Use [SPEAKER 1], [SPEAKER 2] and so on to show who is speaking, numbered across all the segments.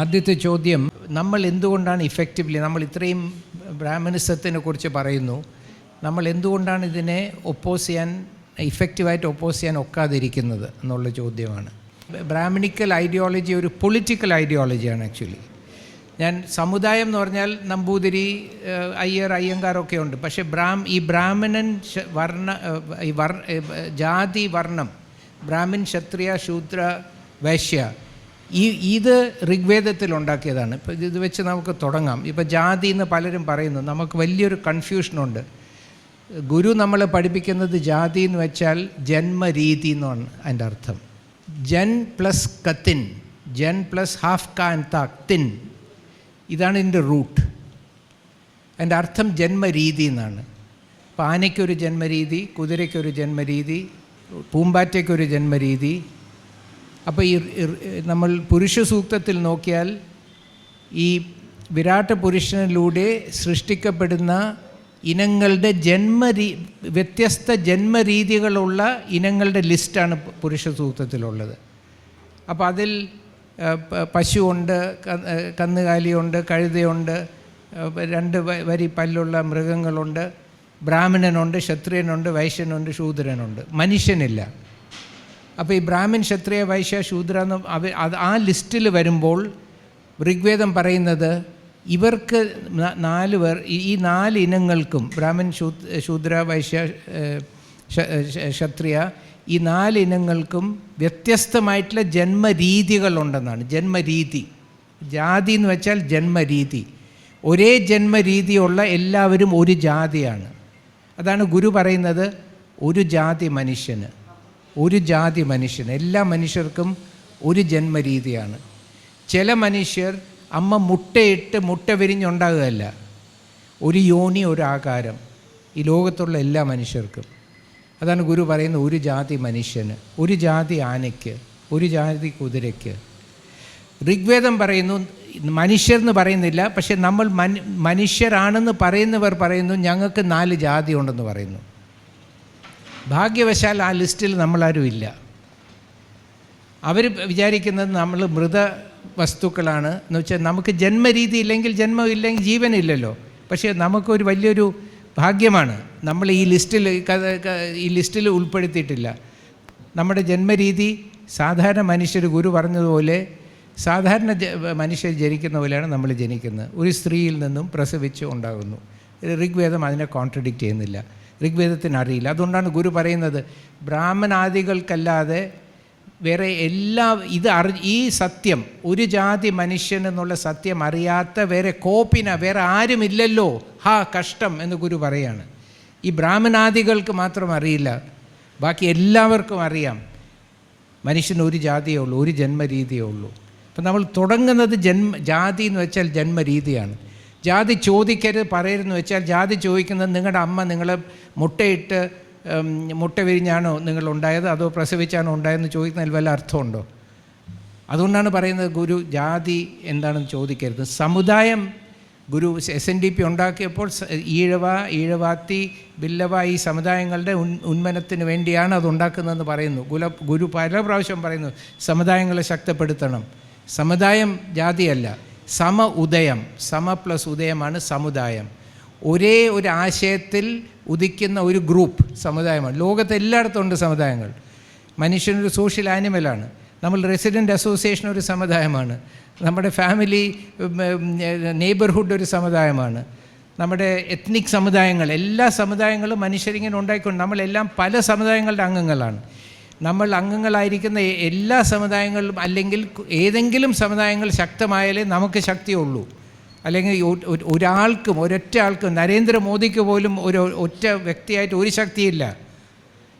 [SPEAKER 1] ആദ്യത്തെ ചോദ്യം നമ്മൾ എന്തുകൊണ്ടാണ് ഇഫക്റ്റീവ്ലി നമ്മൾ ഇത്രയും ബ്രാഹ്മണിസത്തിനെ കുറിച്ച് പറയുന്നു? നമ്മൾ എന്തുകൊണ്ടാണ് ഇതിനെ ഒപ്പോസ് ചെയ്യാൻ ഇഫക്റ്റീവായിട്ട് ഒപ്പോസ് ചെയ്യാൻ ഒക്കാതിരിക്കുന്നത്? എന്നുള്ള ചോദ്യമാണ്. ബ്രാഹ്മണിക്കൽ ഐഡിയോളജി ഒരു പൊളിറ്റിക്കൽ ഐഡിയോളജിയാണ് ആക്ച്വലി ഞാൻ സമുദായം എന്ന് പറഞ്ഞാൽ നമ്പൂതിരി അയ്യർ അയ്യങ്കാരൊക്കെ ഉണ്ട്. പക്ഷേ ബ്രാം ഈ ബ്രാഹ്മണൻ വർണ ഈ വർ ജാതി വർണം ബ്രാഹ്മിൻ ക്ഷത്രിയ ശൂദ്ര വൈശ്യ ഈ ഇത് ഋഗ്വേദത്തിൽ ഉണ്ടാക്കിയതാണ് ഇപ്പോൾ ഇത് വെച്ച് നമുക്ക് തുടങ്ങാം. ഇപ്പോൾ ജാതി എന്ന് പലരും പറയുന്നു. നമുക്ക് വലിയൊരു കൺഫ്യൂഷനുണ്ട് ഗുരു നമ്മൾ പഠിപ്പിക്കുന്നത് ജാതി എന്ന് വെച്ചാൽ ജന്മരീതി എന്നാണ് അതിന്റെ അർത്ഥം. ജൻ പ്ലസ് കത്തിൻ. ജൻ പ്ലസ് ഹാഫ് കാൻ തിൻ ഇതാണ് ഇതിന്റെ റൂട്ട് അതിന്റെ അർത്ഥം ജന്മരീതി എന്നാണ്. ആനയ്ക്കൊരു ജന്മരീതി കുതിരയ്ക്കൊരു ജന്മരീതി പൂമ്പാറ്റയ്ക്കൊരു ജന്മരീതി അപ്പോൾ ഈ നമ്മൾ പുരുഷ സൂക്തത്തിൽ നോക്കിയാൽ ഈ വിരാട്ട പുരുഷനിലൂടെ സൃഷ്ടിക്കപ്പെടുന്ന ഇനങ്ങളുടെ ജന്മരീ വ്യത്യസ്ത ജന്മരീതികളുള്ള ഇനങ്ങളുടെ ലിസ്റ്റാണ് പുരുഷ സൂക്തത്തിലുള്ളത്. അപ്പോൾ അതിൽ പശുവുണ്ട് കന്നുകാലിയുണ്ട് കഴുതയുണ്ട് രണ്ട് വരി പല്ലുള്ള മൃഗങ്ങളുണ്ട് ബ്രാഹ്മണനുണ്ട് ക്ഷത്രിയനുണ്ട് വൈശ്യനുണ്ട് ശൂദ്രനുണ്ട്. മനുഷ്യനില്ല. അപ്പോൾ ഈ ബ്രാഹ്മൺ ക്ഷത്രിയ വൈശ്യ ശൂദ്ര എന്ന് അവ ആ ലിസ്റ്റിൽ വരുമ്പോൾ ഋഗ്വേദം പറയുന്നത് ഇവർക്ക് നാല് പേർ ഈ- നാല് ഇനങ്ങൾക്കും ബ്രാഹ്മൺ ശൂദ്ര വൈശ്യ ക്ഷത്രിയ ഈ നാല് ഇനങ്ങൾക്കും വ്യത്യസ്തമായിട്ടുള്ള ജന്മരീതികളുണ്ടെന്നാണ്. ജന്മരീതി. ജാതി എന്ന് വെച്ചാൽ ജന്മരീതി. ഒരേ ജന്മരീതിയുള്ള എല്ലാവരും ഒരു ജാതിയാണ്. അതാണ് ഗുരു പറയുന്നത് ഒരു ജാതി മനുഷ്യന്. ഒരു ജാതി മനുഷ്യൻ എല്ലാ മനുഷ്യർക്കും ഒരു ജന്മരീതിയാണ്. ചില മനുഷ്യർ അമ്മ മുട്ടയിട്ട് മുട്ട വിരിഞ്ഞുണ്ടാകുകയല്ല. ഒരു യോനി ഒരു ആകാരം ഈ ലോകത്തുള്ള എല്ലാ മനുഷ്യർക്കും. അതാണ് ഗുരു പറയുന്നത് ഒരു ജാതി മനുഷ്യന് ഒരു ജാതി ആനയ്ക്ക് ഒരു ജാതി കുതിരയ്ക്ക്. ഋഗ്വേദം പറയുന്നു മനുഷ്യർ എന്ന് പറയുന്നില്ല പക്ഷെ നമ്മൾ മനുഷ്യരാണെന്ന് പറയുന്നവർ പറയുന്നു ഞങ്ങൾക്ക് നാല് ജാതി ഉണ്ടെന്ന് പറയുന്നു. ഭാഗ്യവശാൽ ആ ലിസ്റ്റിൽ നമ്മളാരും ഇല്ല. അവർ വിചാരിക്കുന്നത് നമ്മൾ മൃത വസ്തുക്കളാണ് എന്ന് വെച്ചാൽ നമുക്ക് ജന്മരീതി ഇല്ലെങ്കിൽ ജന്മം ഇല്ലെങ്കിൽ ജീവനില്ലല്ലോ പക്ഷേ നമുക്കൊരു വലിയൊരു ഭാഗ്യമാണ്. നമ്മൾ ഈ ലിസ്റ്റിൽ ഈ ലിസ്റ്റിൽ ഉൾപ്പെടുത്തിയിട്ടില്ല. നമ്മുടെ ജന്മരീതി സാധാരണ മനുഷ്യർ ഗുരു പറഞ്ഞതുപോലെ സാധാരണ മനുഷ്യർ ജനിക്കുന്ന പോലെയാണ് നമ്മൾ ജനിക്കുന്നത്. ഒരു സ്ത്രീയിൽ നിന്നും പ്രസവിച്ച് ഉണ്ടാകുന്നു. ഋഗ്വേദം അതിനെ കോൺട്രഡിക്റ്റ് ചെയ്യുന്നില്ല. ഋഗ്വേദത്തിന് അറിയില്ല അതുകൊണ്ടാണ് ഗുരു പറയുന്നത് ബ്രാഹ്മണാദികൾക്കല്ലാതെ വേറെ എല്ലാ ഇത് അറി ഈ സത്യം ഒരു ജാതി മനുഷ്യൻ എന്നുള്ള സത്യം അറിയാത്ത വേറെ കോപ്പിന വേറെ ആരുമില്ലല്ലോ ഹാ കഷ്ടം എന്ന് ഗുരു പറയാണ്. ഈ ബ്രാഹ്മണാദികൾക്ക് മാത്രം അറിയില്ല ബാക്കി എല്ലാവർക്കും അറിയാം. മനുഷ്യന് ഒരു ജാതിയേ ഉള്ളൂ ഒരു ജന്മരീതിയേ ഉള്ളൂ. അപ്പം നമ്മൾ തുടങ്ങുന്നത് ജന്മ ജാതി എന്ന് വെച്ചാൽ ജന്മരീതിയാണ്. ജാതി ചോദിക്കരുത് പറയരുതെന്ന് വെച്ചാൽ ജാതി ചോദിക്കുന്നത് നിങ്ങളുടെ അമ്മ നിങ്ങളെ മുട്ടയിട്ട് മുട്ട വിരിഞ്ഞാണോ നിങ്ങൾ ഉണ്ടായത്? അതോ പ്രസവിച്ചാണോ ഉണ്ടായതെന്ന് ചോദിക്കുന്നതിൽ വല്ല അർത്ഥമുണ്ടോ? അതുകൊണ്ടാണ് പറയുന്നത് ഗുരു ജാതി എന്താണെന്ന് ചോദിക്കരുത്. സമുദായം Guru S N D P ഉണ്ടാക്കിയപ്പോൾ Ezhava Ezhavathi Billava ഈ സമുദായങ്ങളുടെ ഉൻ ഉന്മനത്തിന് വേണ്ടിയാണ് അത് ഉണ്ടാക്കുന്നതെന്ന് പറയുന്നു. ഗുല ഗുരു പല പ്രാവശ്യം പറയുന്നു സമുദായങ്ങളെ ശക്തിപ്പെടുത്തണം. സമുദായം ജാതിയല്ല. സമ ഉദയം സമ പ്ലസ് ഉദയമാണ് സമുദായം. ഒരേ ഒരു ആശയത്തിൽ ഉദിക്കുന്ന ഒരു ഗ്രൂപ്പ് സമുദായമാണ്. ലോകത്ത് എല്ലായിടത്തും ഉണ്ട് സമുദായങ്ങൾ. മനുഷ്യനൊരു സോഷ്യൽ ആനിമലാണ് നമ്മൾ റെസിഡന്റ് അസോസിയേഷൻ ഒരു സമുദായമാണ്. നമ്മുടെ ഫാമിലി നെയ്ബർഹുഡ് ഒരു സമുദായമാണ്. നമ്മുടെ എത്നിക് സമുദായങ്ങൾ എല്ലാ സമുദായങ്ങളും മനുഷ്യരിങ്ങനെ ഉണ്ടായിക്കൊണ്ട് നമ്മളെല്ലാം പല സമുദായങ്ങളുടെ അംഗങ്ങളാണ്. നമ്മൾ അംഗങ്ങളായിരിക്കുന്ന എല്ലാ സമുദായങ്ങളിലും അല്ലെങ്കിൽ ഏതെങ്കിലും സമുദായങ്ങൾ ശക്തമായാലേ നമുക്ക് ശക്തിയുള്ളൂ അല്ലെങ്കിൽ ഒരാൾക്കും ഒരൊറ്റ ആൾക്കും നരേന്ദ്രമോദിക്ക് പോലും ഒരു ഒറ്റ വ്യക്തിയായിട്ട് ഒരു ശക്തിയില്ല.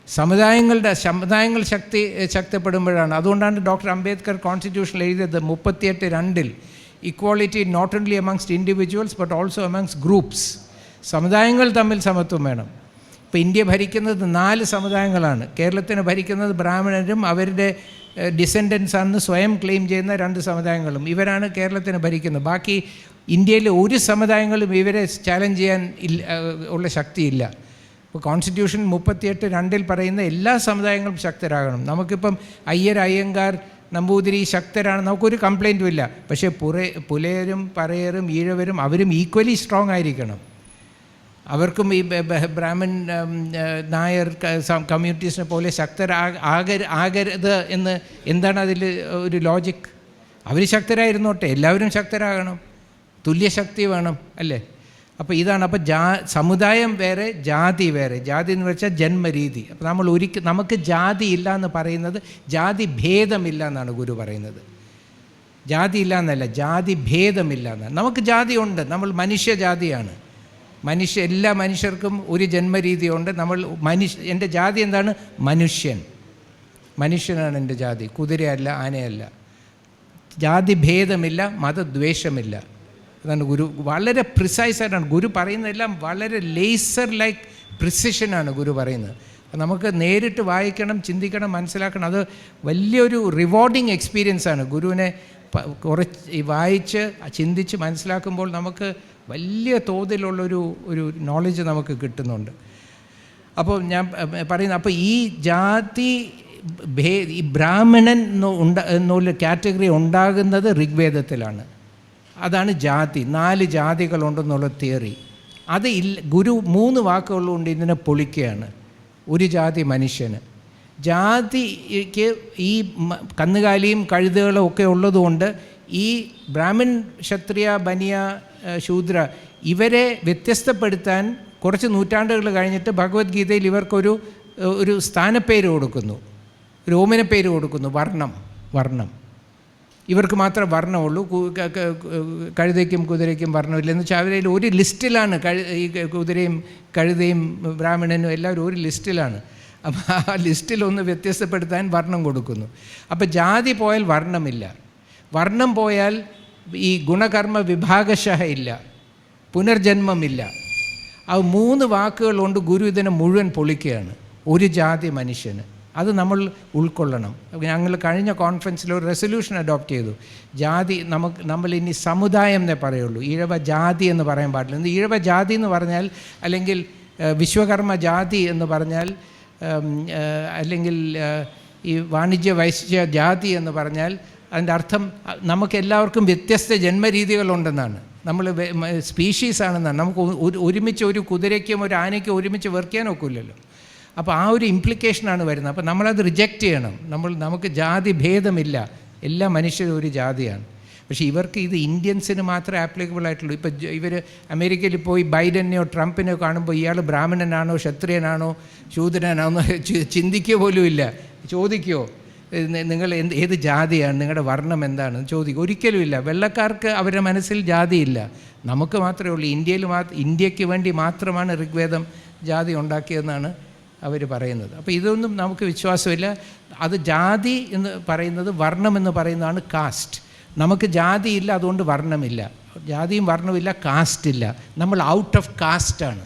[SPEAKER 1] സമുദായങ്ങളുടെ സമുദായങ്ങൾ ശക്തി ശക്തിപ്പെടുമ്പോഴാണ്. അതുകൊണ്ടാണ് ഡോക്ടർ അംബേദ്കർ കോൺസ്റ്റിറ്റ്യൂഷനിൽ എഴുതിയത് മുപ്പത്തിയെട്ട് രണ്ടിൽ equality not only amongst individuals but also amongst groups സമുദായങ്ങൾ തമ്മിൽ സമത്വം വേണം. ഇപ്പോൾ ഇന്ത്യ ഭരിക്കുന്നത് നാല് സമുദായങ്ങളാണ്. കേരളത്തിന് ഭരിക്കുന്നത് ബ്രാഹ്മണരും അവരുടെ ഡിസെൻഡൻസ് ആണെന്ന് സ്വയം ക്ലെയിം ചെയ്യുന്ന രണ്ട് സമുദായങ്ങളും. ഇവരാണ് കേരളത്തിന് ഭരിക്കുന്നത്. ബാക്കി ഇന്ത്യയിലെ ഒരു സമുദായങ്ങളും ഇവരെ ചാലഞ്ച് ചെയ്യാൻ ഉള്ള ശക്തിയില്ല. ഇപ്പോൾ കോൺസ്റ്റിറ്റ്യൂഷൻ മുപ്പത്തിയെട്ട് രണ്ടിൽ പറയുന്ന എല്ലാ സമുദായങ്ങളും ശക്തരാകണം. നമുക്കിപ്പം അയ്യർ അയ്യങ്കാർ നമ്പൂതിരി ശക്തരാണ്. നമുക്കൊരു കംപ്ലൈന്റും ഇല്ല. പക്ഷേ പുറേ പുലയരും പറയരും ഈഴവരും അവരും ഈക്വലി സ്ട്രോങ് ആയിരിക്കണം. അവർക്കും ഈ ബ്രാഹ്മൺ നായർ കമ്മ്യൂണിറ്റീസിനെ പോലെ ശക്തരാ ആകര ആകരുത് എന്ന് എന്താണ് അതിൽ ഒരു ലോജിക് അവർ ശക്തരായിരുന്നോട്ടെ എല്ലാവരും ശക്തരാകണം. തുല്യശക്തി വേണം അല്ലേ? അപ്പോൾ ഇതാണ് അപ്പോൾ ജാ സമുദായം വേറെ ജാതി വേറെ. ജാതി എന്ന് വെച്ചാൽ ജന്മരീതി. അപ്പോൾ നമ്മൾ ഒരിക്കൽ നമുക്ക് ജാതി ഇല്ല എന്ന് പറയുന്നത് ജാതി ഭേദമില്ല എന്നാണ് ഗുരു പറയുന്നത്. ജാതി ഇല്ല എന്നല്ല ജാതി ഭേദമില്ല എന്നാണ്. നമുക്ക് ജാതി ഉണ്ട് നമ്മൾ മനുഷ്യജാതിയാണ് മനുഷ്യ എല്ലാ മനുഷ്യർക്കും ഒരു ജന്മരീതിയുണ്ട്. നമ്മൾ മനുഷ്യ എന്റെ ജാതി എന്താണ്? മനുഷ്യൻ. മനുഷ്യനാണ് എന്റെ ജാതി. കുതിരയല്ല ആനയല്ല. ജാതി ഭേദമില്ല മതദ്വേഷമില്ല. അതാണ് ഗുരു വളരെ പ്രിസൈസ് ആയിട്ടാണ് ഗുരു പറയുന്നതെല്ലാം വളരെ ലേസർ ലൈക്ക് പ്രിസിഷനാണ് ഗുരു പറയുന്നത്. നമുക്ക് നേരിട്ട് വായിക്കണം ചിന്തിക്കണം മനസ്സിലാക്കണം. അത് വലിയൊരു റിവാർഡിങ് എക്സ്പീരിയൻസ് ആണ്. ഗുരുവിനെ കുറച്ച് വായിച്ച് ചിന്തിച്ച് മനസ്സിലാക്കുമ്പോൾ നമുക്ക് വലിയ തോതിലുള്ളൊരു ഒരു നോളജ് നമുക്ക് കിട്ടുന്നുണ്ട്. അപ്പോൾ ഞാൻ പറയുന്നത് അപ്പോൾ ഈ ജാതി ഭേ ഈ ബ്രാഹ്മണൻ ഉണ്ട എന്നുള്ള കാറ്റഗറി ഉണ്ടാകുന്നത് ഋഗ്വേദത്തിലാണ്. അതാണ് ജാതി. നാല് ജാതികളുണ്ടെന്നുള്ള തിയറി അത് ഇല്ല ഗുരു മൂന്ന് വാക്കുകളുകൊണ്ട് ഇതിനെ പൊളിക്കുകയാണ്. ഒരു ജാതി മനുഷ്യന്. ജാതിക്ക് ഈ കന്നുകാലിയും കഴുതുകളും ഒക്കെ ഉള്ളതുകൊണ്ട് ഈ ബ്രാഹ്മൺ ക്ഷത്രിയ ബനിയ ശൂദ്ര ഇവരെ വ്യത്യസ്തപ്പെടുത്താൻ കുറച്ച് നൂറ്റാണ്ടുകൾ കഴിഞ്ഞിട്ട് ഭഗവത്ഗീതയിൽ ഇവർക്കൊരു ഒരു സ്ഥാനപ്പേര് കൊടുക്കുന്നു. ഒരു പേര് കൊടുക്കുന്നു. വർണം. വർണം. ഇവർക്ക് മാത്രമേ വർണമുള്ളൂ. കഴുതയ്ക്കും കുതിരയ്ക്കും വർണമില്ല. എന്ന് വെച്ചാൽ അവരിൽ ഒരു ലിസ്റ്റിലാണ് കഴു ഈ കുതിരയും കഴുതയും ബ്രാഹ്മണനും എല്ലാവരും ഒരു ലിസ്റ്റിലാണ്. അപ്പോൾ ആ ലിസ്റ്റിലൊന്ന് വ്യത്യസ്തപ്പെടുത്താൻ വർണം കൊടുക്കുന്നു. അപ്പോൾ ജാതി പോയാൽ വർണമില്ല. വർണം പോയാൽ ഈ ഗുണകർമ്മ വിഭാഗശഹ ഇല്ല പുനർജന്മമില്ല. ആ മൂന്ന് വാക്കുകൾ കൊണ്ട് ഗുരു ഇതിനെ മുഴുവൻ പൊളിക്കുകയാണ്. ഒരു ജാതി മനുഷ്യന്. അത് നമ്മൾ ഉൾക്കൊള്ളണം. ഞങ്ങൾ കഴിഞ്ഞ കോൺഫറൻസിൽ ഒരു റെസൊല്യൂഷൻ അഡോപ്റ്റ് ചെയ്തു. ജാതി നമുക്ക് നമ്മൾ ഇനി സമുദായം എന്നേ പറയുള്ളൂ. ഈഴവ ജാതി എന്ന് പറയാൻ പാടില്ല. ഈഴവ ജാതി എന്ന് പറഞ്ഞാൽ അല്ലെങ്കിൽ വിശ്വകർമ്മ ജാതി എന്ന് പറഞ്ഞാൽ അല്ലെങ്കിൽ ഈ വാണിജ്യ വൈശ്യ ജാതി എന്ന് പറഞ്ഞാൽ അതിന്റെ അർത്ഥം നമുക്ക് എല്ലാവർക്കും വ്യത്യസ്ത ജന്മരീതികളുണ്ടെന്നാണ്. നമ്മൾ സ്പീഷീസ് ആണെന്നാണ് നമുക്ക് ഒരുമിച്ച് ഒരു കുതിരയ്ക്കും ഒരു ആനയ്ക്കും ഒരുമിച്ച് വെറുക്കാൻ ഒക്കില്ലല്ലോ. അപ്പോൾ ആ ഒരു ഇംപ്ലിക്കേഷനാണ് വരുന്നത്. അപ്പോൾ നമ്മളത് റിജക്റ്റ് ചെയ്യണം. നമ്മൾ നമുക്ക് ജാതി ഭേദമില്ല. എല്ലാ മനുഷ്യരും ഒരു ജാതിയാണ്. പക്ഷേ ഇവർക്ക് ഇത് ഇന്ത്യൻസിന് മാത്രമേ ആപ്ലിക്കബിൾ ആയിട്ടുള്ളൂ. ഇപ്പോൾ ഇവർ അമേരിക്കയിൽ പോയി ബൈഡനെയോ ട്രംപിനെയോ കാണുമ്പോൾ ഇയാൾ ബ്രാഹ്മണനാണോ ക്ഷത്രിയനാണോ ശൂദ്രനാണോ ചിന്തിക്കുക പോലും ഇല്ല ചോദിക്കുമോ നിങ്ങൾ എന്ത് ഏത് ജാതിയാണ് നിങ്ങളുടെ വർണം എന്താണ് ചോദിക്കും. ഒരിക്കലുമില്ല. വെള്ളക്കാർക്ക് അവരുടെ മനസ്സിൽ ജാതിയില്ല. നമുക്ക് മാത്രമേ ഉള്ളൂ. ഇന്ത്യയിൽ മാത്രം ഇന്ത്യയ്ക്ക് വേണ്ടി മാത്രമാണ് ഋഗ്വേദം ജാതി ഉണ്ടാക്കിയതെന്നാണ് അവർ പറയുന്നത്. അപ്പോൾ ഇതൊന്നും നമുക്ക് വിശ്വാസമില്ല. അത് ജാതി എന്ന് പറയുന്നത് വർണം എന്ന് പറയുന്നതാണ് കാസ്റ്റ്. നമുക്ക് ജാതിയില്ല അതുകൊണ്ട് വർണമില്ല. ജാതിയും വർണമില്ല കാസ്റ്റ് ഇല്ല നമ്മൾ ഔട്ട് ഓഫ് കാസ്റ്റാണ്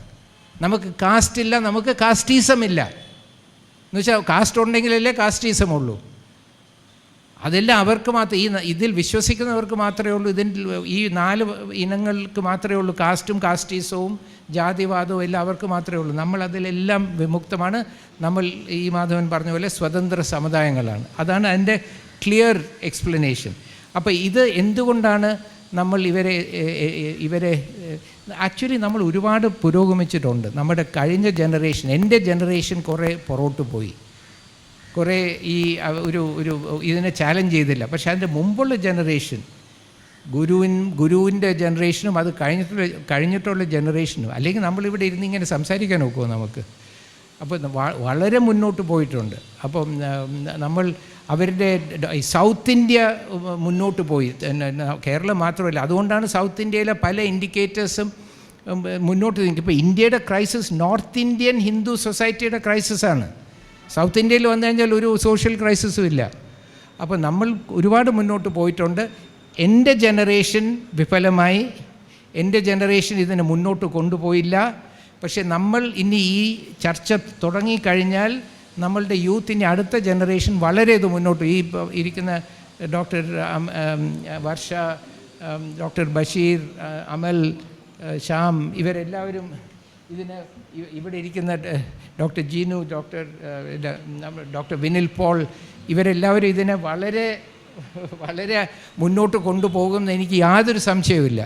[SPEAKER 1] നമുക്ക് കാസ്റ്റ് ഇല്ല നമുക്ക് കാസ്റ്റീസം ഇല്ല. എന്നുവെച്ചാൽ കാസ്റ്റ് ഉണ്ടെങ്കിലല്ലേ കാസ്റ്റീസം ഉള്ളൂ. അതെല്ലാം അവർക്ക് മാത്രം ഈ ഇതിൽ വിശ്വസിക്കുന്നവർക്ക് മാത്രമേ ഉള്ളൂ. ഇതിന്റെ ഈ നാല് ഇനങ്ങൾക്ക് മാത്രമേ ഉള്ളൂ. കാസ്റ്റും കാസ്റ്റീസവും ജാതിവാദവും എല്ലാം അവർക്ക് മാത്രമേ ഉള്ളൂ. നമ്മൾ അതിലെല്ലാം വിമുക്തമാണ്. നമ്മൾ ഈ മാധവൻ പറഞ്ഞ പോലെ സ്വതന്ത്ര സമുദായങ്ങളാണ്. അതാണ് അതിന്റെ ക്ലിയർ എക്സ്പ്ലനേഷൻ. അപ്പോൾ ഇത് എന്തുകൊണ്ടാണ് നമ്മൾ ഇവരെ ഇവരെ ആക്ച്വലി നമ്മൾ ഒരുപാട് പുരോഗമിച്ചിട്ടുണ്ട്. നമ്മുടെ കഴിഞ്ഞ ജനറേഷൻ എന്റെ ജനറേഷൻ കുറേ പുറകോട്ട് പോയി. കുറേ ഈ ഒരു ഒരു ഇതിനെ ചാലഞ്ച് ചെയ്തില്ല. പക്ഷേ അതിന്റെ മുമ്പുള്ള ജനറേഷൻ ഗുരുവിൻ ഗുരുവിന്റെ ജനറേഷനും അത് കഴിഞ്ഞിട്ടുള്ള കഴിഞ്ഞിട്ടുള്ള ജനറേഷനും അല്ലെങ്കിൽ നമ്മളിവിടെ ഇരുന്ന് ഇങ്ങനെ സംസാരിക്കാൻ നോക്കുമോ നമുക്ക്? അപ്പോൾ വളരെ മുന്നോട്ട് പോയിട്ടുണ്ട്. അപ്പം നമ്മൾ അവരുടെ സൗത്ത് ഇന്ത്യ മുന്നോട്ട് പോയി. കേരളം മാത്രമല്ല. അതുകൊണ്ടാണ് സൗത്ത് ഇന്ത്യയിലെ പല ഇൻഡിക്കേറ്റേഴ്സും മുന്നോട്ട് നിൽക്കും ഇപ്പോൾ ഇന്ത്യയുടെ ക്രൈസിസ് നോർത്ത് ഇന്ത്യൻ ഹിന്ദു സൊസൈറ്റിയുടെ ക്രൈസിസാണ് സൗത്ത് ഇന്ത്യയിൽ വന്നു കഴിഞ്ഞാൽ ഒരു സോഷ്യൽ ക്രൈസിസും ഇല്ല. അപ്പോൾ നമ്മൾ ഒരുപാട് മുന്നോട്ട് പോയിട്ടുണ്ട്. എന്റെ ജനറേഷൻ വിഫലമായി. എന്റെ ജനറേഷൻ ഇതിനെ മുന്നോട്ട് കൊണ്ടുപോയില്ല. പക്ഷേ നമ്മൾ ഇനി ഈ ചർച്ച തുടങ്ങിക്കഴിഞ്ഞാൽ നമ്മളുടെ യൂത്ത് ഇനി അടുത്ത ജനറേഷൻ വളരെ ഇത് മുന്നോട്ട് ഈ ഇരിക്കുന്ന ഡോക്ടർ വർഷ ഡോക്ടർ ബഷീർ അമൽ ശ്യാം ഇവരെല്ലാവരും ഇതിന് ഇവിടെ ഇരിക്കുന്ന doctor Jeenu doctor doctor Vinil Paul ഇവരെല്ലാവരും ഇതിനെ വളരെ വളരെ മുന്നോട്ട് കൊണ്ടുപോകുമെന്ന് എനിക്ക് യാതൊരു സംശയവുമില്ല.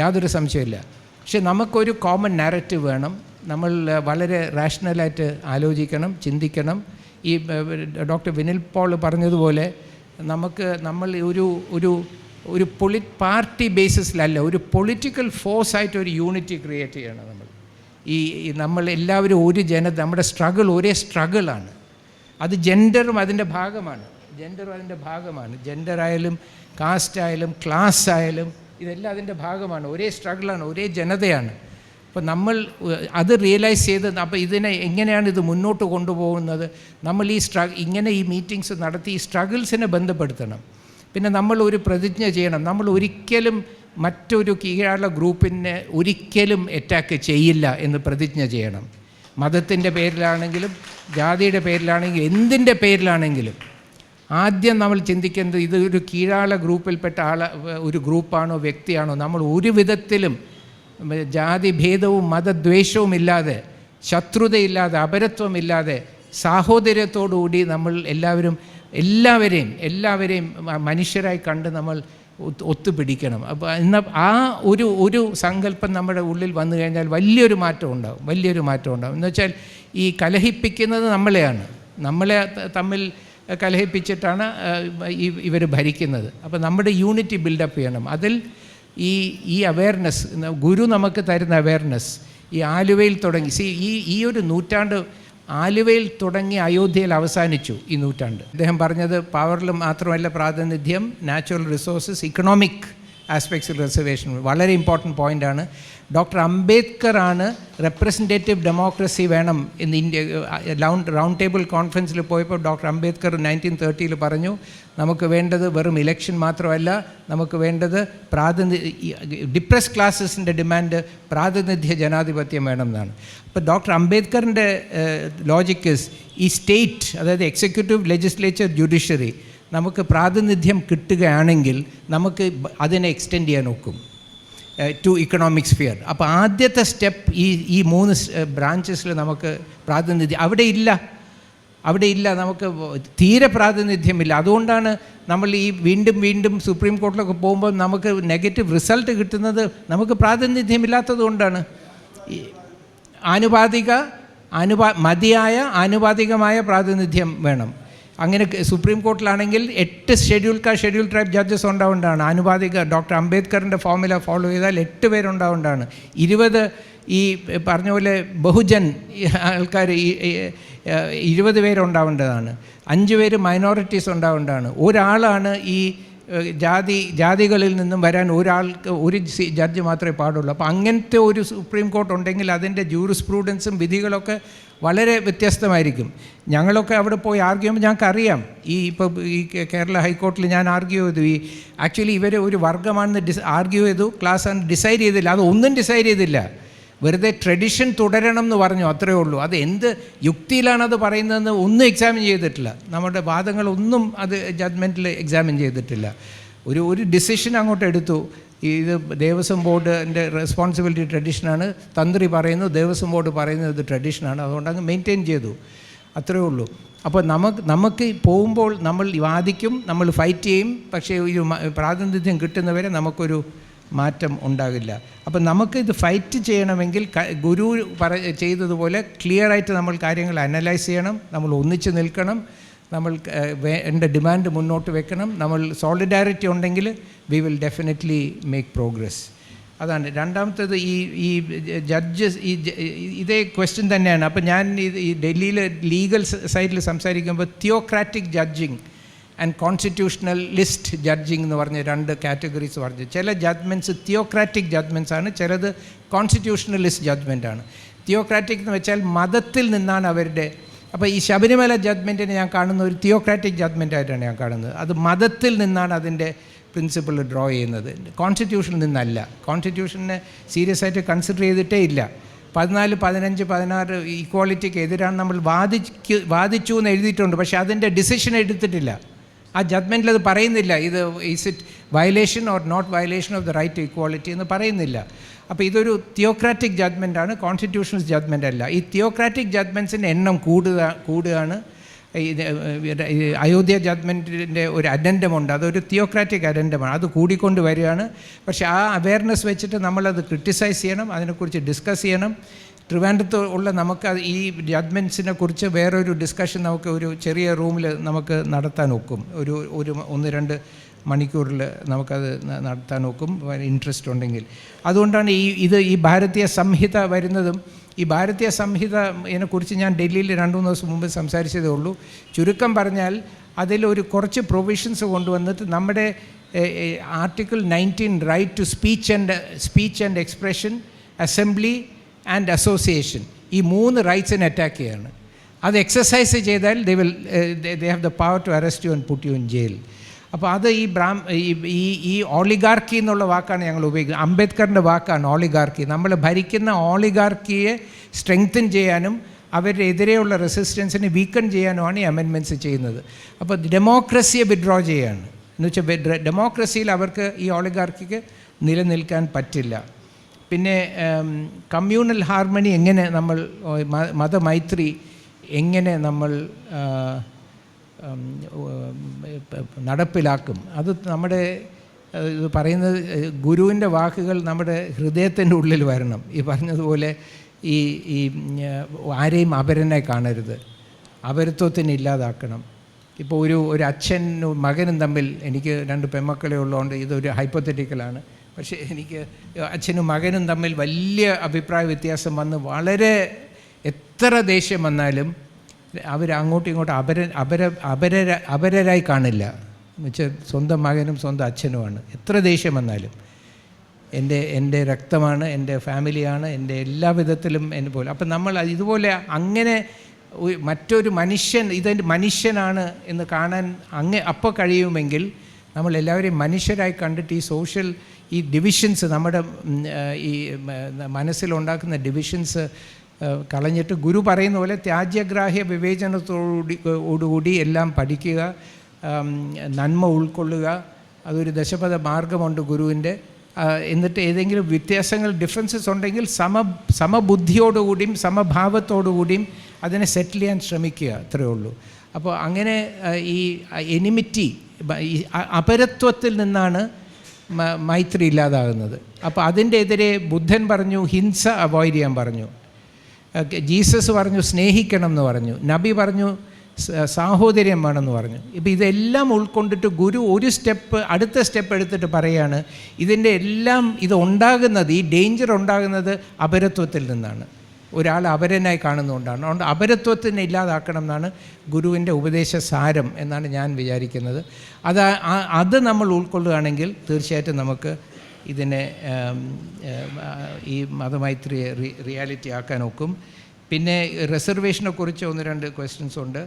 [SPEAKER 1] യാതൊരു സംശയമില്ല പക്ഷെ നമുക്കൊരു കോമൺ നാരറ്റീവ് വേണം. നമ്മൾ വളരെ റാഷണലായിട്ട് ആലോചിക്കണം ചിന്തിക്കണം. ഈ ഡോക്ടർ വിനിൽ പോൾ പറഞ്ഞതുപോലെ നമുക്ക് നമ്മൾ ഒരു ഒരു ഒരു പൊളി പാർട്ടി ബേസിസിലല്ല ഒരു പൊളിറ്റിക്കൽ ഫോഴ്സായിട്ട് ഒരു യൂണിറ്റി ക്രിയേറ്റ് ചെയ്യണം നമ്മൾ. ഈ നമ്മൾ എല്ലാവരും ഒരു ജന നമ്മുടെ സ്ട്രഗിൾ ഒരേ സ്ട്രഗിളാണ് അത് ജെൻഡറും അതിന്റെ ഭാഗമാണ്. ജെൻഡറും അതിന്റെ ഭാഗമാണ്. ജെൻഡർ ആയാലും കാസ്റ്റ് ആയാലും ക്ലാസ് ആയാലും ഇതെല്ലാം അതിന്റെ ഭാഗമാണ്. ഒരേ സ്ട്രഗിളാണ് ഒരേ ജനതയാണ്. അപ്പോൾ നമ്മൾ അത് റിയലൈസ് ചെയ്ത് അപ്പോൾ ഇതിനെ എങ്ങനെയാണ് ഇത് മുന്നോട്ട് കൊണ്ടുപോകുന്നത്? നമ്മൾ ഈ സ്ട്രഗ് ഇങ്ങനെ ഈ മീറ്റിങ്സ് നടത്തി ഈ സ്ട്രഗിൾസിനെ ബന്ധപ്പെടുത്തണം. പിന്നെ നമ്മൾ ഒരു പ്രതിജ്ഞ ചെയ്യണം. നമ്മൾ ഒരിക്കലും മറ്റൊരു കീഴാള ഗ്രൂപ്പിനെ ഒരിക്കലും അറ്റാക്ക് ചെയ്യില്ല എന്ന് പ്രതിജ്ഞ ചെയ്യണം. മതത്തിന്റെ പേരിലാണെങ്കിലും ജാതിയുടെ പേരിലാണെങ്കിലും എന്തിന്റെ പേരിലാണെങ്കിലും. ആദ്യം നമ്മൾ ചിന്തിക്കുന്നത് ഇത് ഒരു കീഴാള ഗ്രൂപ്പിൽപ്പെട്ട ആള ഒരു ഗ്രൂപ്പാണോ വ്യക്തിയാണോ. നമ്മൾ ഒരു വിധത്തിലും ജാതി ഭേദവും മതദ്വേഷവും ഇല്ലാതെ ശത്രുതയില്ലാതെ അപരത്വമില്ലാതെ സാഹോദര്യത്തോടുകൂടി നമ്മൾ എല്ലാവരും എല്ലാവരെയും എല്ലാവരെയും മനുഷ്യരായി കണ്ട് നമ്മൾ ഒത്തുപിടിക്കണം. അപ്പോൾ എന്നാൽ ആ ഒരു ഒരു സങ്കല്പം നമ്മുടെ ഉള്ളിൽ വന്നു കഴിഞ്ഞാൽ വലിയൊരു മാറ്റം ഉണ്ടാകും വലിയൊരു മാറ്റം ഉണ്ടാകും എന്ന് വെച്ചാൽ ഈ കലഹിപ്പിക്കുന്നത് നമ്മളെയാണ്. നമ്മളെ തമ്മിൽ കലഹിപ്പിച്ചിട്ടാണ് ഇവർ ഭരിക്കുന്നത്. അപ്പോൾ നമ്മുടെ യൂണിറ്റി ബിൽഡപ്പ് ചെയ്യണം. അതിൽ ഈ ഈ അവയർനെസ് ഗുരു നമുക്ക് തരുന്ന അവയർനെസ് ഈ ആലുവയിൽ തുടങ്ങി. സി ഈ ഈ ഒരു നൂറ്റാണ്ട് ആലുവയിൽ തുടങ്ങി അയോധ്യയിൽ അവസാനിച്ചു ഈ നൂറ്റാണ്ട്. അദ്ദേഹം പറഞ്ഞത് പവറിൽ മാത്രമല്ല പ്രാതിനിധ്യം നാച്ചുറൽ റിസോഴ്സസ് ഇക്കണോമിക് ആസ്പെക്ട്സിൽ റിസർവേഷൻ വളരെ ഇമ്പോർട്ടന്റ് പോയിന്റാണ് ഡോക്ടർ അംബേദ്കർ ആണ് റെപ്രസെന്റേറ്റീവ് ഡെമോക്രസി വേണം എന്ന് ഇന്ത്യ റൗണ്ട് റൗണ്ട് ടേബിൾ കോൺഫറൻസിൽ പോയപ്പോൾ ഡോക്ടർ അംബേദ്കർ നയന്റീൻ തേർട്ടിയിൽ പറഞ്ഞു നമുക്ക് വേണ്ടത് വെറും ഇലക്ഷൻ മാത്രമല്ല നമുക്ക് വേണ്ടത് പ്രാതിനിധ്യ ഡിപ്രസ് ക്ലാസ്സസിന്റെ ഡിമാൻഡ് പ്രാതിനിധ്യ ജനാധിപത്യം വേണം എന്നാണ് അപ്പോൾ ഡോക്ടർ അംബേദ്കറിന്റെ ലോജിക്കസ് ഈ സ്റ്റേറ്റ് അതായത് എക്സിക്യൂട്ടീവ് ലെജിസ്ലേച്ചർ ജുഡീഷ്യറി നമുക്ക് പ്രാതിനിധ്യം കിട്ടുകയാണെങ്കിൽ നമുക്ക് അതിനെ എക്സ്റ്റെൻഡ് ചെയ്യാൻ നോക്കും ടു ഇക്കണോമിക് സ്ഫിയർ അപ്പോൾ ആദ്യത്തെ സ്റ്റെപ്പ് ഈ ഈ മൂന്ന് ബ്രാഞ്ചസിൽ നമുക്ക് പ്രാതിനിധ്യം അവിടെ ഇല്ല. അവിടെ ഇല്ല നമുക്ക് തീരെ പ്രാതിനിധ്യമില്ല. അതുകൊണ്ടാണ് നമ്മൾ ഈ വീണ്ടും വീണ്ടും സുപ്രീം കോർട്ടിലൊക്കെ പോകുമ്പോൾ നമുക്ക് നെഗറ്റീവ് റിസൾട്ട് കിട്ടുന്നത് നമുക്ക് പ്രാതിനിധ്യമില്ലാത്തത് കൊണ്ടാണ്. ആനുപാതിക അനുപാ മതിയായ ആനുപാതികമായ പ്രാതിനിധ്യം വേണം. അങ്ങനെ സുപ്രീം കോർട്ടിലാണെങ്കിൽ എട്ട് ഷെഡ്യൂൾ കാ ഷെഡ്യൂൾ ട്രൈബ് ജഡ്ജസ് ഉണ്ടാവേണ്ടതാണ് ആനുപാതിക ഡോക്ടർ അംബേദ്കറിന്റെ ഫോമുല ഫോളോ ചെയ്താൽ എട്ട് പേരുണ്ടാവേണ്ടതാണ് ഇരുപത് ഈ പറഞ്ഞ പോലെ ബഹുജൻ ആൾക്കാർ ഈ ഇരുപത് പേരുണ്ടാവേണ്ടതാണ് അഞ്ച് പേര് മൈനോറിറ്റീസ് ഉണ്ടാവേണ്ടതാണ്. ഒരാളാണ് ഈ ജാതി ജാതികളിൽ നിന്നും വരാൻ ഒരാൾക്ക് ഒരു ജഡ്ജ് മാത്രമേ പാടുള്ളൂ. അപ്പോൾ അങ്ങനത്തെ ഒരു സുപ്രീം കോർട്ട് ഉണ്ടെങ്കിൽ അതിന്റെ ജൂറിസ്പ്രൂഡൻസും വിധികളൊക്കെ വളരെ വ്യത്യസ്തമായിരിക്കും. ഞങ്ങളൊക്കെ അവിടെ പോയി ആർഗ്യൂ ചെയ്യുമ്പോൾ ഞങ്ങൾക്ക് അറിയാം ഈ ഇപ്പോൾ ഈ കേരള ഹൈക്കോർട്ടിൽ ഞാൻ ആർഗ്യൂ ചെയ്തു. ഈ ആക്ച്വലി ഇവർ ഒരു വർഗമാണെന്ന് ഡിസ് ആർഗ്യൂ ചെയ്തു ക്ലാസ് ആൻഡ് ഡിസൈഡ് ചെയ്തില്ല. അത് ഒന്നും ഡിസൈഡ് ചെയ്തില്ല. വെറുതെ ട്രഡീഷൻ തുടരണം എന്ന് പറഞ്ഞു അത്രയേ ഉള്ളൂ. അത് എന്ത് യുക്തിയിലാണ് അത് പറയുന്നതെന്ന് ഒന്നും എക്സാമിൻ ചെയ്തിട്ടില്ല. നമ്മുടെ വാദങ്ങളൊന്നും അത് ജഡ്മെന്റിൽ എക്സാമിൻ ചെയ്തിട്ടില്ല. ഒരു ഒരു ഡിസിഷൻ അങ്ങോട്ട് എടുത്തു. ഇത് ദേവസ്വം ബോർഡിന്റെ റെസ്പോൺസിബിലിറ്റി ട്രഡീഷനാണ് തന്ത്രി പറയുന്നു ദേവസ്വം ബോർഡ് പറയുന്നത് ഇത് ട്രഡീഷനാണ് അതുകൊണ്ട് അങ്ങ് മെയിന്റെയിൻ ചെയ്തു. അത്രയേ ഉള്ളൂ. അപ്പോൾ നമുക്ക് നമുക്ക് പോകുമ്പോൾ നമ്മൾ വാദിക്കും നമ്മൾ ഫൈറ്റ് ചെയ്യും. പക്ഷേ മ- പ്രാതിനിധ്യം കിട്ടുന്നവരെ നമുക്കൊരു മാറ്റം ഉണ്ടാകില്ല. അപ്പം നമുക്ക് ഇത് ഫൈറ്റ് ചെയ്യണമെങ്കിൽ ഗുരു പറ ചെയ്തതുപോലെ ക്ലിയറായിട്ട് നമ്മൾ കാര്യങ്ങൾ അനലൈസ് ചെയ്യണം നമ്മൾ ഒന്നിച്ച് നിൽക്കണം നമ്മൾ എന്റെ ഡിമാൻഡ് മുന്നോട്ട് വെക്കണം നമ്മൾ സോളിഡാരിറ്റി ഉണ്ടെങ്കിൽ we will definitely make progress അതാണ് രണ്ടാമത്തേത് ഈ ഈ ജഡ്ജസ് ഈ ഇതേ ക്വസ്റ്റ്യൻ തന്നെയാണ്. അപ്പം ഞാൻ ഈ ഡൽഹിയിലെ ലീഗൽ സൈഡിൽ സംസാരിക്കുമ്പോൾ theocratic judging and constitutionalist judging എന്ന് പറഞ്ഞ രണ്ട് കാറ്റഗറീസ് പറഞ്ഞു ചില ജഡ്മെന്റ്സ് തിയോക്രാറ്റിക് ജഡ്മെന്റ്സ് ആണ് ചിലത് കോൺസ്റ്റിറ്റ്യൂഷണലിസ്റ്റ് ജഡ്മെന്റ് ആണ്. തിയോക്രാറ്റിക് എന്ന് വെച്ചാൽ മതത്തിൽ നിന്നാണ് അവരുടെ അപ്പോൾ ഈ ശബരിമല ജഡ്മെന്റിനെ ഞാൻ കാണുന്ന ഒരു തിയോക്രാറ്റിക് ജഡ്മെന്റ് ആയിട്ടാണ് ഞാൻ കാണുന്നത്. അത് മതത്തിൽ നിന്നാണ് അതിന്റെ പ്രിൻസിപ്പിൾ ഡ്രോ ചെയ്യുന്നത്. കോൺസ്റ്റിറ്റ്യൂഷനിൽ നിന്നല്ല. കോൺസ്റ്റിറ്റ്യൂഷനെ സീരിയസ് ആയിട്ട് കൺസിഡർ ചെയ്തിട്ടേ ഇല്ല. പതിനാല് പതിനഞ്ച് പതിനാറ് ഈക്വാളിറ്റിക്ക് എതിരാണ് നമ്മൾ വാദിക്ക് വാദിച്ചു എന്ന് എഴുതിയിട്ടുണ്ട്. പക്ഷേ അതിന്റെ ഡിസിഷൻ എടുത്തിട്ടില്ല. ആ ജഡ്മെന്റിൽ അത് പറയുന്നില്ല. ഇത് is it violation or not violation of the right to equality എന്ന് പറയുന്നില്ല. അപ്പോൾ ഇതൊരു തിയോക്രാറ്റിക് ജഡ്മെന്റ് ആണ് കോൺസ്റ്റിറ്റ്യൂഷണൽ ജഡ്മെന്റ് അല്ല. ഈ തിയോക്രാറ്റിക് ജഡ്മെന്റ്സിന്റെ എണ്ണം കൂടുക കൂടുകയാണ്. അയോധ്യ ജഡ്മെന്റിന്റെ ഒരു അഡൻഡമുണ്ട് അതൊരു തിയോക്രാറ്റിക് അഡൻഡമാണ് അത് കൂടിക്കൊണ്ട് വരികയാണ്. പക്ഷേ ആ അവയർനെസ് വെച്ചിട്ട് നമ്മളത് ക്രിട്ടിസൈസ് ചെയ്യണം അതിനെക്കുറിച്ച് ഡിസ്കസ് ചെയ്യണം. ട്രിവാൻഡ്രത്ത് ഉള്ള നമുക്ക് ഈ ജഡ്മെന്റ്സിനെ കുറിച്ച് വേറൊരു ഡിസ്കഷൻ നമുക്ക് ഒരു ചെറിയ റൂമിൽ നമുക്ക് നടത്താൻ ഒക്കും. ഒരു ഒരു ഒന്ന് രണ്ട് മണിക്കൂറിൽ നമുക്കത് നടത്താൻ ഒക്കും. ഇൻട്രസ്റ്റ് ഉണ്ടെങ്കിൽ. അതുകൊണ്ടാണ് ഈ ഇത് ഈ ഭാരതീയ സംഹിത വരുന്നതും ഈ ഭാരതീയ സംഹിതയെ കുറിച്ച് ഞാൻ ഡൽഹിയിൽ രണ്ട് മൂന്ന് ദിവസം മുമ്പ് സംസാരിച്ചതേ ഉള്ളൂ. ചുരുക്കം പറഞ്ഞാൽ അതിൽ ഒരു കുറച്ച് പ്രൊവിഷൻസ് കൊണ്ടുവന്നിട്ട് നമ്മുടെ article nineteen right to speech and speech and expression assembly and association ഈ മൂന്ന് റൈറ്റ്സിനെ അറ്റാക്ക് ചെയ്യാണ്. അത് എക്സസൈസ് ചെയ്താൽ they will they have the power to arrest you and put you in jail അപ്പോൾ അത് ഈ ബ്രാഹ്മ ഈ ഈ ഓളിഗാർക്കി എന്നുള്ള വാക്കാണ് ഞങ്ങൾ ഉപയോഗിക്കുന്നത്. അംബേദ്കറിന്റെ വാക്കാണ് ഓളിഗാർക്കി നമ്മൾ ഭരിക്കുന്ന ഓളിഗാർക്കിയെ സ്ട്രെങ്തൻ ചെയ്യാനും അവരുടെ എതിരെയുള്ള റെസിസ്റ്റൻസിനെ വീക്കൺ ചെയ്യാനുമാണ് ഈ അമെൻമെന്റ്സ് ചെയ്യുന്നത്. അപ്പോൾ ഡെമോക്രസിയെ വിഡ്രോ ചെയ്യാണ്. എന്നുവെച്ചാൽ ഡെമോക്രസിയിൽ അവർക്ക് ഈ ഓളിഗാർക്കിക്ക് നിലനിൽക്കാൻ പറ്റില്ല. പിന്നെ കമ്മ്യൂണൽ ഹാർമണി എങ്ങനെ നമ്മൾ മതമൈത്രി എങ്ങനെ നമ്മൾ നടപ്പിലാക്കും? അത് നമ്മുടെ ഇത് പറയുന്നത് ഗുരുവിന്റെ വാക്കുകൾ നമ്മുടെ ഹൃദയത്തിന്റെ ഉള്ളിൽ വരണം. ഈ പറഞ്ഞതുപോലെ ഈ ഈ ആരെയും അപരനെ കാണരുത്. അപരത്വത്തിന് ഇല്ലാതാക്കണം. ഇപ്പോൾ ഒരു ഒരു അച്ഛനും മകനും തമ്മിൽ എനിക്ക് രണ്ട് പെമ്മക്കളെ ഉള്ളതുകൊണ്ട് ഇതൊരു ഹൈപ്പോത്തറ്റിക്കലാണ്. പക്ഷേ എനിക്ക് അച്ഛനും മകനും തമ്മിൽ വലിയ അഭിപ്രായ വ്യത്യാസം വന്ന് വളരെ എത്ര ദേഷ്യം വന്നാലും അവർ അങ്ങോട്ടും ഇങ്ങോട്ടും അപര അപര അപര അപരരായി കാണില്ല. എന്നുവെച്ചാൽ സ്വന്തം മകനും സ്വന്തം അച്ഛനുമാണ്. എത്ര ദേഷ്യം വന്നാലും. എന്റെ എന്റെ രക്തമാണ് എന്റെ ഫാമിലിയാണ് എന്റെ എല്ലാ വിധത്തിലും എന്നെ പോലെ. അപ്പം നമ്മൾ ഇതുപോലെ അങ്ങനെ മറ്റൊരു മനുഷ്യൻ ഇതെന്റെ മനുഷ്യനാണ് എന്ന് കാണാൻ അങ്ങ് അപ്പോൾ കഴിയുമെങ്കിൽ നമ്മൾ എല്ലാവരെയും മനുഷ്യരായി കണ്ടിട്ട് ഈ സോഷ്യൽ ഈ ഡിവിഷൻസ് നമ്മുടെ ഈ മനസ്സിലുണ്ടാക്കുന്ന ഡിവിഷൻസ് കളഞ്ഞിട്ട് ഗുരു പറയുന്ന പോലെ ത്യാജ്യഗ്രാഹ്യ വിവേചനത്തോടുകൂടി ഓടുകൂടി എല്ലാം പഠിക്കുക നന്മ ഉൾക്കൊള്ളുക. അതൊരു ദശപഥ മാർഗമുണ്ട് ഗുരുവിന്റെ. എന്നിട്ട് ഏതെങ്കിലും വ്യത്യാസങ്ങൾ ഡിഫറൻസസ് ഉണ്ടെങ്കിൽ സമ സമബുദ്ധിയോടുകൂടിയും സമഭാവത്തോടുകൂടിയും അതിനെ സെറ്റിൽ ചെയ്യാൻ ശ്രമിക്കുക. അത്രയേ ഉള്ളൂ. അപ്പോൾ അങ്ങനെ ഈ എനിമിറ്റി അപരത്വത്തിൽ നിന്നാണ് മൈത്രി ഇല്ലാതാകുന്നത് അപ്പോൾ അതിന്റെ എതിരെ ബുദ്ധൻ പറഞ്ഞു ഹിംസ അവോയ്ഡ് ചെയ്യാൻ പറഞ്ഞു. ജീസസ് പറഞ്ഞു സ്നേഹിക്കണം എന്ന് പറഞ്ഞു. നബി പറഞ്ഞു സാഹോദര്യം വേണമെന്ന് പറഞ്ഞു. ഇപ്പം ഇതെല്ലാം ഉൾക്കൊണ്ടിട്ട് ഗുരു ഒരു സ്റ്റെപ്പ് അടുത്ത സ്റ്റെപ്പ് എടുത്തിട്ട് പറയാണ് ഇതിന്റെ എല്ലാം ഇത് ഉണ്ടാകുന്നത് ഈ ഡേഞ്ചർ ഉണ്ടാകുന്നത് അപരത്വത്തിൽ നിന്നാണ്. ഒരാൾ അപരനായി കാണുന്നതുകൊണ്ടാണ്. അതുകൊണ്ട് അപരത്വത്തിനെ ഇല്ലാതാക്കണം എന്നാണ് ഗുരുവിന്റെ ഉപദേശ സാരം എന്നാണ് ഞാൻ വിചാരിക്കുന്നത്. അത് അത് നമ്മൾ ഉൾക്കൊള്ളുകയാണെങ്കിൽ തീർച്ചയായിട്ടും നമുക്ക് ഇതിനെ ഈ മതമൈത്രി റിയാലിറ്റി ആക്കാൻ ഒക്കും. പിന്നെ റിസർവേഷനെക്കുറിച്ച് ഒന്ന് രണ്ട് ക്വസ്റ്റ്യൻസ് ഉണ്ട്.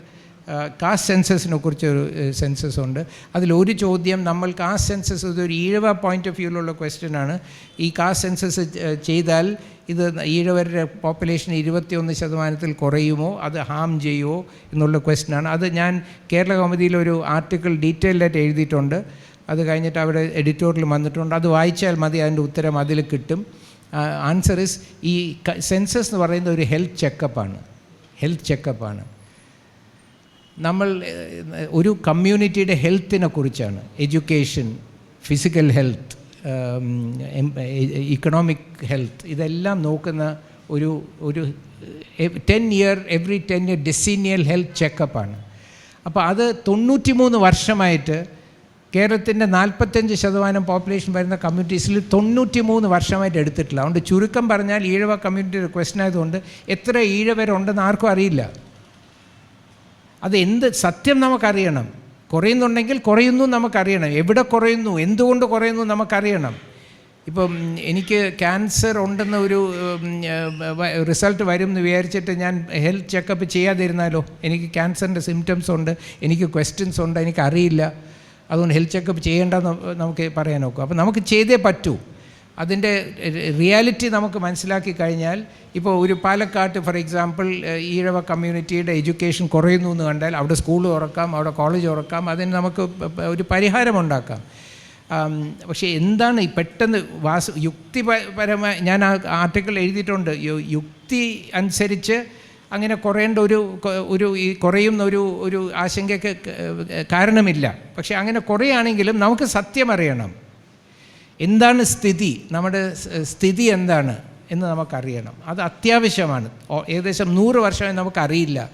[SPEAKER 1] കാസ്റ്റ് സെൻസസിനെ കുറിച്ച് ഒരു സെൻസസ് ഉണ്ട്. അതിലൊരു ചോദ്യം നമ്മൾ കാസ്റ്റ് സെൻസസ് ഇതൊരു ഈഴവ പോയിന്റ് ഓഫ് വ്യൂവിലുള്ള ക്വസ്റ്റ്യനാണ് ഈ കാസ്റ്റ് സെൻസസ് ചെയ്താൽ ഇത് ഈഴവരുടെ പോപ്പുലേഷൻ ഇരുപത്തിയൊന്ന് ശതമാനത്തിൽ കുറയുമോ? അത് ഹാം ചെയ്യുമോ? എന്നുള്ള ക്വസ്റ്റ്യനാണ് അത് ഞാൻ കേരള കൗമുദിയിൽ ഒരു ആർട്ടിക്കിൾ ഡീറ്റെയിൽഡായിട്ട് എഴുതിയിട്ടുണ്ട്. അത് കഴിഞ്ഞിട്ട് അവിടെ എഡിറ്റോറിയൽ വന്നിട്ടുണ്ട്. അത് വായിച്ചാൽ മതി അതിന്റെ ഉത്തരം അതിൽ കിട്ടും. ആൻസർ ഇസ് ഈ സെൻസസ് എന്ന് പറയുന്നത് ഒരു ഹെൽത്ത് ചെക്കപ്പാണ് ഹെൽത്ത് ചെക്കപ്പാണ് നമ്മൾ ഒരു കമ്മ്യൂണിറ്റിയുടെ ഹെൽത്തിനെ കുറിച്ചാണ്. Education physical health economic health ഇതെല്ലാം നോക്കുന്ന ഒരു ഒരു ten year every ten year decennial health ചെക്കപ്പാണ്. അപ്പോൾ അത് തൊണ്ണൂറ്റി മൂന്ന് വർഷമായിട്ട് കേരളത്തിന്റെ നാൽപ്പത്തഞ്ച് ശതമാനം പോപ്പുലേഷൻ വരുന്ന കമ്മ്യൂണിറ്റീസിൽ തൊണ്ണൂറ്റി മൂന്ന് വർഷമായിട്ട് എടുത്തിട്ടില്ല. അതുകൊണ്ട് ചുരുക്കം പറഞ്ഞാൽ ഈഴവ കമ്മ്യൂണിറ്റി റിക്വസ്റ്റിനായതുകൊണ്ട് എത്ര ഈഴവരുണ്ടെന്ന് ആർക്കും അറിയില്ല. അത് എന്ത് സത്യം നമുക്കറിയണം. കുറയുന്നുണ്ടെങ്കിൽ കുറയുന്നു നമുക്കറിയണം. എവിടെ കുറയുന്നു? എന്തുകൊണ്ട് കുറയുന്നു നമുക്കറിയണം. ഇപ്പം എനിക്ക് ക്യാൻസർ ഉണ്ടെന്ന ഒരു റിസൾട്ട് വരും എന്ന് വിചാരിച്ചിട്ട് ഞാൻ ഹെൽത്ത് ചെക്കപ്പ് ചെയ്യാതിരുന്നാലോ? എനിക്ക് ക്യാൻസറിന്റെ സിംറ്റംസ് ഉണ്ട്. എനിക്ക് ക്വസ്റ്റ്യൻസ് ഉണ്ട്. എനിക്കറിയില്ല. അതുകൊണ്ട് ഹെൽത്ത് ചെക്കപ്പ് ചെയ്യേണ്ടെന്ന് നമുക്ക് പറയാൻ നോക്കും. അപ്പോൾ നമുക്ക് ചെയ്തേ പറ്റൂ. അതിന്റെ റിയാലിറ്റി നമുക്ക് മനസ്സിലാക്കി കഴിഞ്ഞാൽ ഇപ്പോൾ ഒരു പാലക്കാട്ട് ഫോർ എക്സാമ്പിൾ ഈഴവ കമ്മ്യൂണിറ്റിയുടെ എഡ്യൂക്കേഷൻ കുറയുന്നു എന്ന് കണ്ടാൽ അവിടെ സ്കൂൾ തുറക്കാം അവിടെ കോളേജ് തുറക്കാം അതിന് നമുക്ക് ഒരു പരിഹാരമുണ്ടാക്കാം പക്ഷേ എന്താണ് പെട്ടെന്ന് വാസ് യുക്തിപരമായി ഞാൻ ആ ആർട്ടിക്കിൾ എഴുതിയിട്ടുണ്ട് യുക്തി അനുസരിച്ച് അങ്ങനെ കുറയേണ്ട ഒരു ഒരു ഈ കുറയുന്ന ഒരു ഒരു ആശങ്കയ്ക്ക് കാരണമില്ല. പക്ഷേ അങ്ങനെ കുറയുകയാണെങ്കിലും നമുക്ക് സത്യം അറിയണം. എന്താണ് സ്ഥിതി? നമ്മുടെ സ്ഥിതി എന്താണ് എന്ന് നമുക്കറിയണം. അത് അത്യാവശ്യമാണ്. ഏകദേശം നൂറ് വർഷമായി നമുക്കറിയില്ല.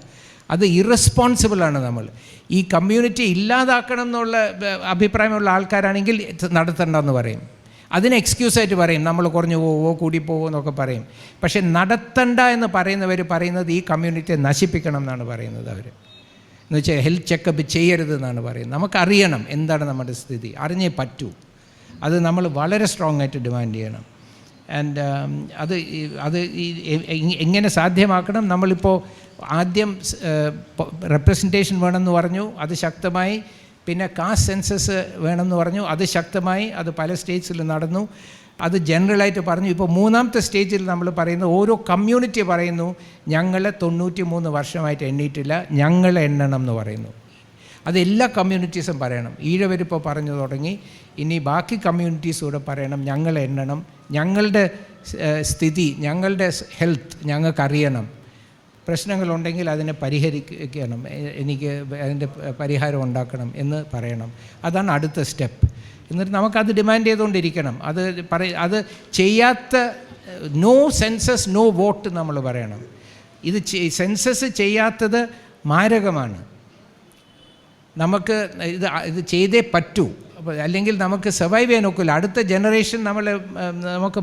[SPEAKER 1] അത് ഇറസ്പോൺസിബിളാണ് നമ്മൾ. ഈ കമ്മ്യൂണിറ്റി ഇല്ലാതാക്കണം എന്നുള്ള അഭിപ്രായമുള്ള ആൾക്കാരാണെങ്കിൽ നടത്തണ്ട നടത്തണ്ടെന്ന് പറയും. അതിന് എക്സ്ക്യൂസായിട്ട് പറയും. നമ്മൾ കുറഞ്ഞു പോവോ കൂടി പോവോ എന്നൊക്കെ പറയും. പക്ഷേ നടത്തണ്ട എന്ന് പറയുന്നവർ പറയുന്നത് ഈ കമ്മ്യൂണിറ്റിയെ നശിപ്പിക്കണം എന്നാണ് പറയുന്നത് അവർ എന്ന് വെച്ചാൽ ഹെൽത്ത് ചെക്കപ്പ് ചെയ്യരുത് എന്നാണ് പറയുന്നത്. നമുക്കറിയണം എന്താണ് നമ്മുടെ സ്ഥിതി. അറിഞ്ഞേ പറ്റൂ. അത് നമ്മൾ വളരെ സ്ട്രോങ് ആയിട്ട് ഡിമാൻഡ് ചെയ്യണം. ആൻഡ് അത് അത് എ- എങ്ങനെ സാധ്യമാക്കണം. നമ്മളിപ്പോൾ ആദ്യം റെപ്രസെന്റേഷൻ വേണമെന്ന് പറഞ്ഞു അത് ശക്തമായി. പിന്നെ കാസ്റ്റ് സെൻസസ് വേണമെന്ന് പറഞ്ഞു അത് ശക്തമായി. അത് പല സ്റ്റേറ്റ്സിൽ നടന്നു. അത് ജനറലായിട്ട് പറഞ്ഞു. ഇപ്പോൾ മൂന്നാമത്തെ സ്റ്റേജിൽ നമ്മൾ പറയുന്നത് ഓരോ കമ്മ്യൂണിറ്റി പറയുന്നു ഞങ്ങളെ തൊണ്ണൂറ്റി മൂന്ന് വർഷമായിട്ട് എണ്ണീട്ടില്ല ഞങ്ങളെ എണ്ണണം എന്ന് പറയുന്നു. അത് എല്ലാ കമ്മ്യൂണിറ്റീസും പറയണം. ഈഴവരിപ്പോൾ പറഞ്ഞു തുടങ്ങി ഇനി ബാക്കി കമ്മ്യൂണിറ്റീസ് കൂടെ പറയണം. ഞങ്ങൾ എണ്ണണം. ഞങ്ങളുടെ സ്ഥിതി ഞങ്ങളുടെ ഹെൽത്ത് ഞങ്ങൾക്കറിയണം. പ്രശ്നങ്ങളുണ്ടെങ്കിൽ അതിനെ പരിഹരിക്കണം. എനിക്ക് അതിന്റെ പരിഹാരം ഉണ്ടാക്കണം എന്ന് പറയണം. അതാണ് അടുത്ത സ്റ്റെപ്പ്. എന്നിട്ട് നമുക്കത് ഡിമാൻഡ് ചെയ്തുകൊണ്ടിരിക്കണം. അത് പറ അത് ചെയ്യാത്ത നോ സെൻസസ് നോ വോട്ട് നമ്മൾ പറയണം. ഇത് സെൻസസ് ചെയ്യാത്തത് മാരകമാണ്. നമുക്ക് ഇത് ഇത് ചെയ്തേ പറ്റൂ. അല്ലെങ്കിൽ നമുക്ക് സർവൈവ് ചെയ്യാൻ ഒക്കില്ല. അടുത്ത ജനറേഷൻ നമ്മൾ നമുക്ക്